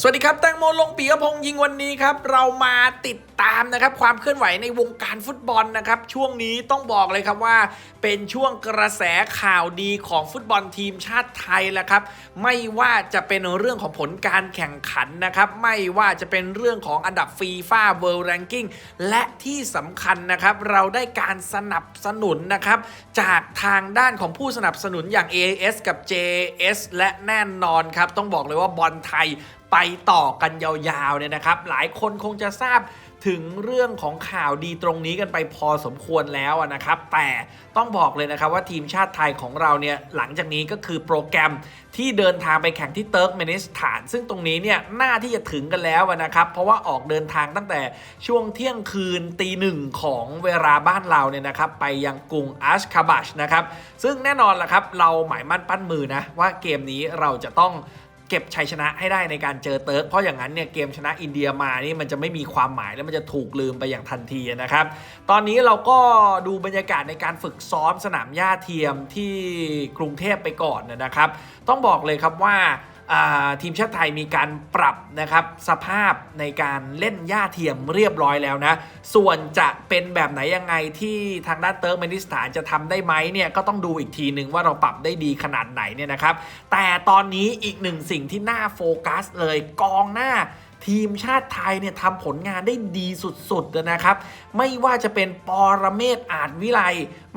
สวัสดีครับ แตงโมลงปีกพงษ์ยิงวันนี้ครับ เรามาติดตามนะครับความเคลื่อนไหวในวงการฟุตบอลนะครับช่วงนี้ต้องบอกเลยครับว่าเป็นช่วงกระแสข่าวดีของฟุตบอลทีมชาติไทยแหล้วครับไม่ว่าจะเป็นเรื่องของผลการแข่งขันนะครับไม่ว่าจะเป็นเรื่องของอันดับฟีฟ่าเวิลด์แรงกิ้งและที่สำคัญนะครับเราได้การสนับสนุนนะครับจากทางด้านของผู้สนับสนุนอย่าง AS กับ JS และแน่นอนครับต้องบอกเลยว่าบอลไทยไปต่อกันยาวๆเนี่ยนะครับ หลายคนคงจะทราบ ถึงเรื่องของข่าวดีตรงนี้กันไปพอสมควรแล้วนะครับ แต่ต้องบอกเลยนะครับว่าทีมชาติไทยของเราเนี่ยหลังจากนี้ก็คือโปรแกรมที่เดินทางไปแข่งที่เติร์กเมนิสถาน ซึ่งตรงนี้เนี่ยน่าที่จะถึงกันแล้วนะครับ เพราะว่าออกเดินทางตั้งแต่ช่วงเที่ยงคืนตีหนึ่งของเวลาบ้านเราเนี่ยนะครับ ไปยังกรุงอัชคาบัชนะครับ ซึ่งแน่นอนละครับ เราหมายมั่นปั้นมือนะว่าเกมนี้เราจะต้อง เก็บชัยชนะให้ได้ในการเจอเติร์กเพราะอย่างนั้นเนี่ยเกมชนะอินเดียมานี่มันจะไม่มีความหมายแล้วมันจะถูกลืมไปอย่างทันทีนะครับ ตอนนี้เราก็ดูบรรยากาศในการฝึกซ้อมสนามหญ้าเทียมที่กรุงเทพไปก่อนนะครับ ต้องบอกเลยครับว่าอ่า ทีมชาติไทยมีการปรับนะครับสภาพในการเล่นหญ้าเทียมเรียบร้อยแล้วนะ ส่วนจะเป็นแบบไหนยังไงที่ทางด้านเติร์กเมนิสถานจะทำได้ไหมเนี่ยก็ต้องดูอีกทีหนึ่งว่าเราปรับได้ดีขนาดไหนเนี่ยนะครับ แต่ตอนนี้อีกหนึ่งสิ่งที่น่าโฟกัสเลยกองหน้าทีมชาติไทยเนี่ยทำผลงานได้ดีสุดๆเลยนะครับ ไม่ว่าจะเป็นปรเมศอาจวิไล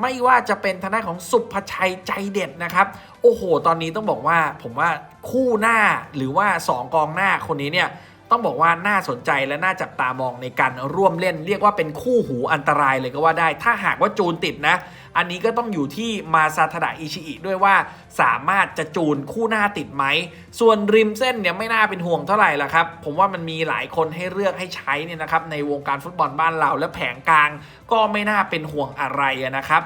ไม่ว่าจะเป็นทางด้านของสุภชัยใจเด็ดนะครับ โอ้โห ตอนนี้ต้องบอกว่าผมว่าคู่หน้าหรือว่า 2 กองหน้าคนนี้เนี่ยต้องบอกว่าน่าสนใจและน่าจับตามองในการร่วมเล่น เรียกว่าเป็นคู่หูอันตรายเลยก็ว่าได้ ถ้าหากว่าจูนติดนะ อันนี้ก็ต้องอยู่ที่มาซาทดะอิชิอิด้วยว่าสามารถจะจูนคู่หน้าติดไหม ส่วนริมเส้นเนี่ยไม่น่าเป็นห่วงเท่าไหร่ละครับ ผมว่ามันมีหลายคนให้เลือกให้ใช้เนี่ยนะครับในวงการฟุตบอลบ้านเราและแผงกลางก็ไม่น่าเป็นห่วงอะไรนะครับ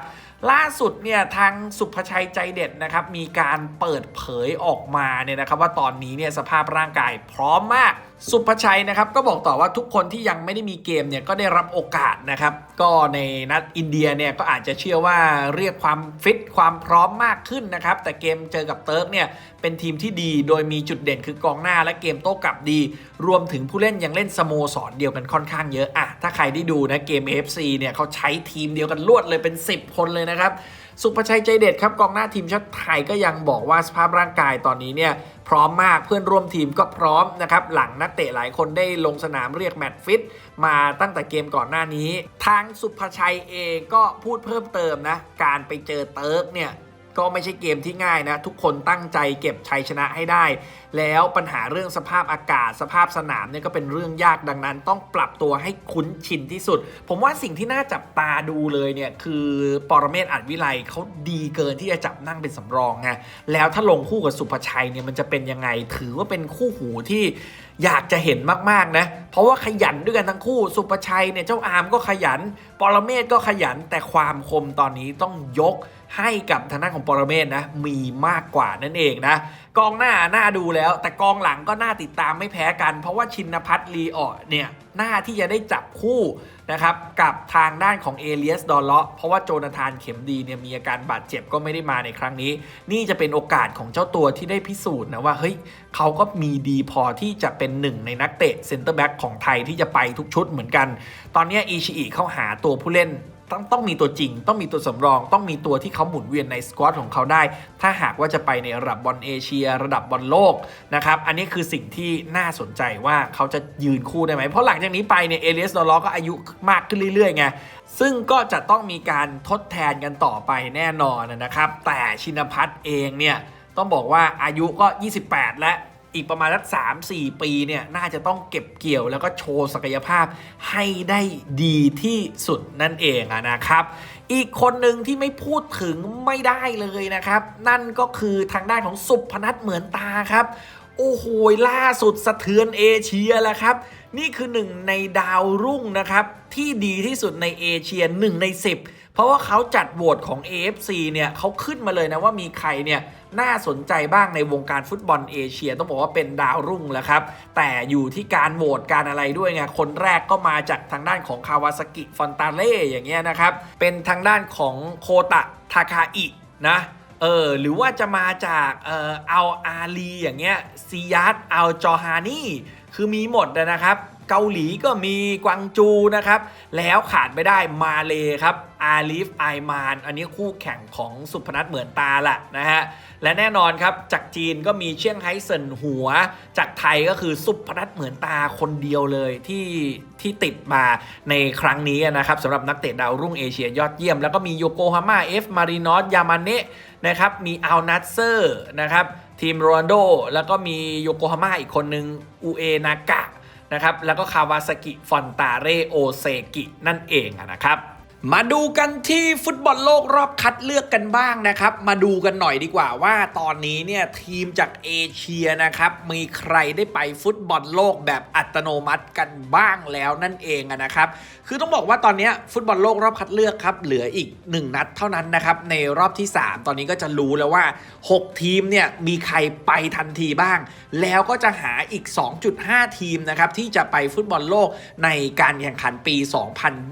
ล่าสุดเนี่ยทางสุภชัยใจเด็ดนะครับมีการเปิดเผยออกมาเนี่ยนะครับว่าตอนนี้เนี่ยสภาพร่างกายพร้อมมาก สุภชัยนะครับก็บอกต่อว่าทุกคนที่ยังไม่ได้มีเกมเนี่ยก็ได้รับโอกาสนะครับก็ในนัดอินเดียเนี่ยก็อาจจะเชื่อว่าเรียกความฟิตความพร้อมมากขึ้นนะครับ แต่เกมเจอกับเติร์กเนี่ยเป็นทีมที่ดี โดยมีจุดเด่นคือกองหน้าและเกมโต้กลับดี รวมถึงผู้เล่นยังเล่นสโมสรเดียวกันค่อนข้างเยอะอะถ้าใครได้ดูนะเกม AFC เนี่ยเขาใช้ทีมเดียวกันลวดเลยเป็น 10 คนเลยนะครับ สุภชัยใจเด็ดครับกองหน้าทีมชาติไทยก็ยังบอกว่าสภาพร่างกายตอนนี้เนี่ยพร้อมมากเพื่อนร่วมทีมก็พร้อมนะครับหลังนักเตะหลายคนได้ลงสนามเรียกแมตช์ฟิตมาตั้งแต่เกมก่อนหน้านี้ ทางสุภชัยเองก็พูดเพิ่มเติมนะการไปเจอเติร์กเนี่ย ก็ไม่ใช่เกมที่ง่ายนะ ทุกคนตั้งใจเก็บชัยชนะให้ได้ แล้วปัญหาเรื่องสภาพอากาศสภาพสนามเนี่ยก็เป็นเรื่องยากดังนั้น ต้องปรับตัวให้คุ้นชินที่สุด ผมว่าสิ่งที่น่าจับตาดูเลยเนี่ยคือปรเมศอัดวิไลเขาดีเกินที่จะจับนั่งเป็นสำรองไงแล้วถ้าลงคู่กับสุภชัยเนี่ยมันจะเป็นยังไงถือว่าเป็นคู่หูที่ อยากจะเห็นมากๆนะ เพราะว่าขยันด้วยกันทั้งคู่ สุประชัยเนี่ยเจ้าอาร์มก็ขยัน ปรเมศก็ขยัน แต่ความคมตอนนี้ต้องยกให้กับทางด้านของปรเมศนะ มีมากกว่านั่นเองนะ กองหน้าน่าดูแล้ว แต่กองหลังก็น่าติดตามไม่แพ้กัน เพราะว่าชินพัฒน์ลีออเนี่ย หน้าที่จะได้จับคู่นะครับกับทางด้านของเอเลียสดอลเลาะเพราะว่าโจนาธานเข็มดีเนี่ยมีอาการบาดเจ็บก็ไม่ได้มาในครั้งนี้ นี่จะเป็นโอกาสของเจ้าตัวที่ได้พิสูจน์นะว่าเฮ้ยเขาก็มีดีพอที่จะเป็นหนึ่งในนักเตะเซนเตอร์แบ็กของไทยที่จะไปทุกชุดเหมือนกัน ตอนนี้อิชิอิเข้าหาตัวผู้เล่น ต้องต้องมีตัวจริง ต้องมีตัวสำรอง ต้องมีตัวที่เขาหมุนเวียนในสควอตของเขาได้ ถ้าหากว่าจะไปในระดับบอลเอเชีย ระดับบอลโลกนะครับอันนี้คือสิ่งที่น่าสนใจว่าเขาจะยืนคู่ได้ไหมเพราะหลังจากนี้ไปเนี่ยเอเลียสดอลล็อกก็อายุมากขึ้นเรื่อยๆไงซึ่งก็จะต้องมีการทดแทนกันต่อไปแน่นอนนะครับ แต่ชินพัฒน์เองเนี่ยต้องบอกว่าอายุก็ 28 และ อีกประมาณสักสามสี่ปีเนี่ยน่าจะต้องเก็บเกี่ยวแล้วก็โชว์ศักยภาพให้ได้ดีที่สุดนั่นเองอะนะครับ อีกคนหนึ่งที่ไม่พูดถึงไม่ได้เลยนะครับ นั่นก็คือทางด้านของสุพนัทเหมือนตาครับโอ้โหล่าสุดสะเทือนเอเชียแล้วครับ นี่คือหนึ่งในดาวรุ่งนะครับ ที่ดีที่สุดในเอเชียหนึ่งใน10 เพราะว่าเขาจัดโหวตของ AFC เนี่ยเขาขึ้นมาเลยนะว่ามีใครเนี่ยน่าสนใจบ้างในวงการฟุตบอลเอเชีย ต้องบอกว่าเป็นดาวรุ่งแล้วครับ แต่อยู่ที่การโหวตการอะไรด้วยไงคนแรกก็มาจากทางด้านของคาวาซากิฟอนตาเล่อย่างเงี้ยนะครับ เป็นทางด้านของโคตะทาคาอินะเออหรือว่าจะมาจากเอ่ออัลอาลีอย่างเงี้ยซียัตอัลจอฮานีคือมีหมดนะครับ เกาหลีก็มีกวางจูนะครับ แล้วขาดไม่ได้มาเลครับอาลีฟไอมาน อันนี้คู่แข่งของสุพนัทเหมือนตาละนะฮะ และแน่นอนครับ จากจีนก็มีเชียงไฮ้เซินหัว จากไทยก็คือสุพนัทเหมือนตาคนเดียวเลยที่ที่ติดมาในครั้งนี้นะครับสำหรับนักเตะดาวรุ่งเอเชียยอดเยี่ยม แล้วก็มีโยโกฮาม่าเอฟมารินอสยามาเนะนะครับมีอัลนัตเซอร์นะครับทีมโรนโดแล้วก็มีโยโกฮาม่าอีกคนนึงอูเอนากะ นะครับ แล้วก็คาวาซากิฟอนตาเรโอเซกินั่นเองอะนะครับ มาดูกันที่ฟุตบอลโลกรอบคัดเลือกกันบ้างนะครับ มาดูกันหน่อยดีกว่าว่าตอนนี้เนี่ยทีมจากเอเชียนะครับ มีใครได้ไปฟุตบอลโลกแบบอัตโนมัติกันบ้างแล้วนั่นเองนะครับ คือต้องบอกว่าตอนนี้ฟุตบอลโลกรอบคัดเลือกครับ เหลืออีก 1 นัดเท่านั้นนะครับ ในรอบที่ 3 ตอนนี้ก็จะรู้แล้วว่า 6 ทีมเนี่ยมีใครไปทันทีบ้าง แล้วก็จะหาอีก 2.5 ทีมนะครับที่จะไปฟุตบอลโลกในการแข่งขันปี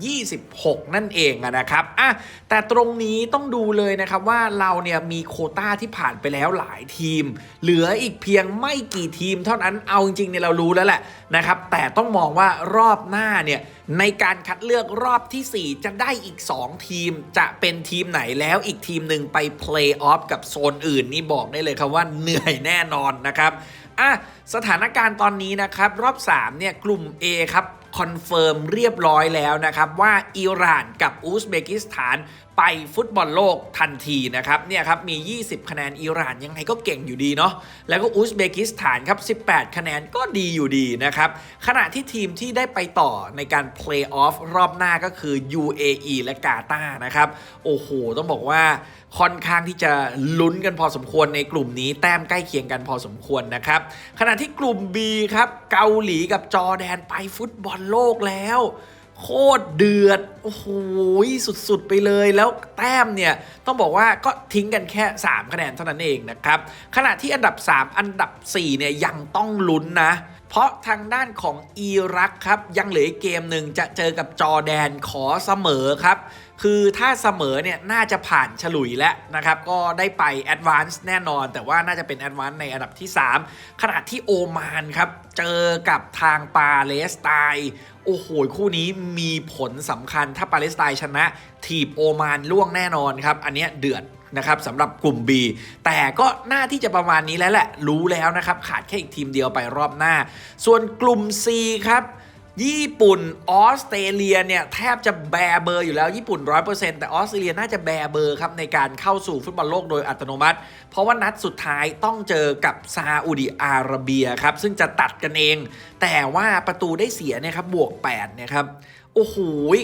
2026 นั่นเองอะนะครับอะแต่ตรงนี้ต้องดูเลยนะครับว่าเราเนี่ยมีโคต้าที่ผ่านไปแล้วหลายทีม เหลืออีกเพียงไม่กี่ทีม เท่านั้นเอาจริงๆเนี่ยเรารู้แล้วแหละนะครับแต่ต้องมองว่ารอบหน้าเนี่ยในการคัดเลือกรอบทีสี่4 จะได้อีก 2 ทีมจะเป็นทีมไหนแล้วอีกทีมหนึ่งไปเพลย์ออฟกับโซนอื่นนี่บอกได้เลยครับว่าเหนื่อยแน่นอนนะครับอะสถานการณ์ตอนนี้นะครับ รอบ 3 เนี่ย กลุ่ม A ครับ คอนเฟิร์มเรียบร้อยแล้วนะครับว่าอิหร่านกับอุซเบกิสถานไปฟุตบอลโลกทันทีนะครับเนี่ยครับมี 20 คะแนนอิหร่านยังไงก็เก่งอยู่ดีเนาะแล้วก็อุซเบกิสถานครับ 18 คะแนนก็ดีอยู่ดีนะครับขณะที่ทีมที่ได้ไปต่อในการเพลย์ออฟรอบหน้าก็คือ UAE และกาตาร์นะครับ โอ้โห ต้องบอกว่าค่อนข้างที่จะลุ้นกันพอสมควรในกลุ่มนี้แต้มใกล้เคียงกันพอสมควรนะครับขณะที่กลุ่ม B ครับเกาหลีกับจอร์แดนไปฟุตบอลโลกแล้ว โคตรเดือด โอ้โหสุดๆ ไปเลยแล้วแต้มเนี่ย ต้องบอกว่าก็ทิ้งกันแค่ 3 คะแนนเท่านั้นเองนะครับ ขณะที่อันดับ 3 อันดับ 4 เนี่ย ยังต้องลุ้นนะ เพราะทางด้านของอิรักครับ ยังเหลือเกมหนึ่งจะเจอกับจอแดนขอเสมอครับ คือถ้าเสมอเนี่ยน่าจะผ่านฉลุยแล้วนะครับ ก็ได้ไปแอดวานซ์แน่นอน แต่ว่าน่าจะเป็นแอดวานซ์ในอันดับที่ 3 ขณะที่โอมานครับ เจอกับทางปาเลสไตน์โอ้โห คู่นี้มีผลสำคัญถ้าปาเลสไตน์ชนะ ทีบโอมานล่วงแน่นอนครับ อันเนี้ยเดือด นะครับสำหรับกลุ่ม B แต่ก็น่าที่จะประมาณนี้แล้วแหละรู้แล้วนะครับ ขาดแค่อีกทีมเดียวไปรอบหน้า ส่วนกลุ่ม C ครับญี่ปุ่นออสเตรเลียเนี่ยแทบจะแบเบอร์อยู่แล้วญี่ปุ่น 100%แต่ออสเตรเลียน่าจะแบเบอร์ครับในการเข้าสู่ฟุตบอลโลกโดยอัตโนมัติ เพราะว่านัดสุดท้ายต้องเจอกับซาอุดิอาระเบียครับ ซึ่งจะตัดกันเอง แต่ว่าประตูได้เสียเนี่ยครับบวก8เนี่ยครับ โอ้โห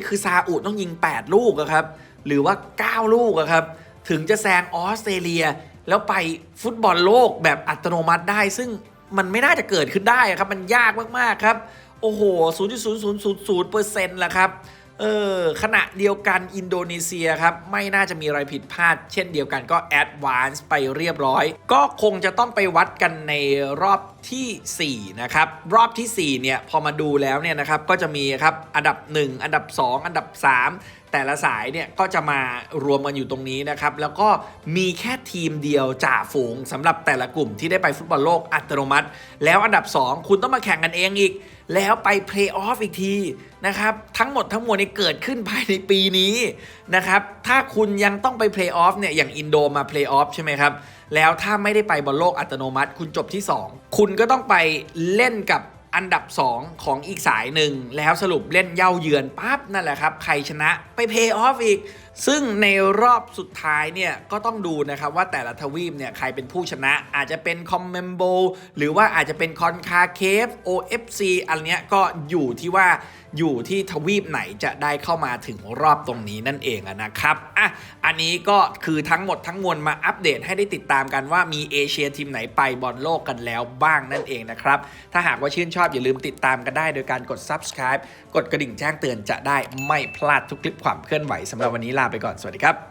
คือซาอุต้องยิง 8 ลูกครับ หรือว่า 9 ลูกครับ ถึงจะแซงออสเตรเลีย แล้วไปฟุตบอลโลกแบบอัตโนมัติได้ ซึ่งมันไม่น่าจะเกิดขึ้นได้ครับ มันยากมาก ๆ ครับ โอ้โห 0.0000เปอร์เซ็นต์ละครับ เออ ขณะเดียวกันอินโดนีเซียครับ ไม่น่าจะมีอะไรผิดพลาด เช่นเดียวกันก็แอดวานซ์ไปเรียบร้อย ก็คงจะต้องไปวัดกันในรอบทีสี่ 4 นะครับ รอบทีสี่ 4 เนี่ย พอมาดูแล้วเนี่ยนะครับ ก็จะมีครับ อันดับ 1 อันดับ 2 อันดับ 3 แต่ละสายเนี่ย ก็จะมารวมกันอยู่ตรงนี้นะครับ แล้วก็มีแค่ทีมเดียวจ่าฝูงสำหรับแต่ละกลุ่มที่ได้ไปฟุตบอลโลกอัตโนมัติ แล้วอันดับ 2 คุณต้องมาแข่งกันเองอีก แล้วไปเพลย์ออฟอีกทีนะครับ ทั้งหมดทั้งมวลนี้เกิดขึ้นภายในปีนี้นะครับ ถ้าคุณยังต้องไปเพลย์ออฟเนี่ย อย่างอินโดมาเพลย์ออฟใช่ไหมครับ แล้วถ้าไม่ได้ไปบอลโลกอัตโนมัติ คุณจบที่ 2 คุณก็ต้องไปเล่นกับอันดับ 2 ของอีกสายหนึ่ง แล้วสรุปเล่นเย่าเยือนปั๊บนั่นแหละครับ ใครชนะไปเพย์ออฟอีกซึ่งในรอบสุดท้ายเนี่ยก็ต้องดูนะครับว่าแต่ละทวีปเนี่ยใครเป็นผู้ชนะอาจจะเป็นคอมเมมโบหรือว่าอาจจะเป็นคอนคาเคฟ OFC อันเนี้ยก็อยู่ที่ว่าอยู่ที่ทวีปไหนจะได้เข้ามาถึงรอบตรงนี้นั่นเองนะครับอะอันนี้ก็คือทั้งหมดทั้งมวลมาอัปเดตให้ได้ติดตามกันว่ามีเอเชียทีมไหนไปบอลโลกกันแล้วบ้างนั่นเองนะครับ ถ้าหากว่าชื่นชอบอย่าลืมติดตามกันได้โดยการกด subscribe กดกระดิ่งแจ้งเตือนจะได้ไม่พลาดทุกคลิปความเคลื่อนไหวสำหรับวันนี้ลาไปก่อนสวัสดีครับ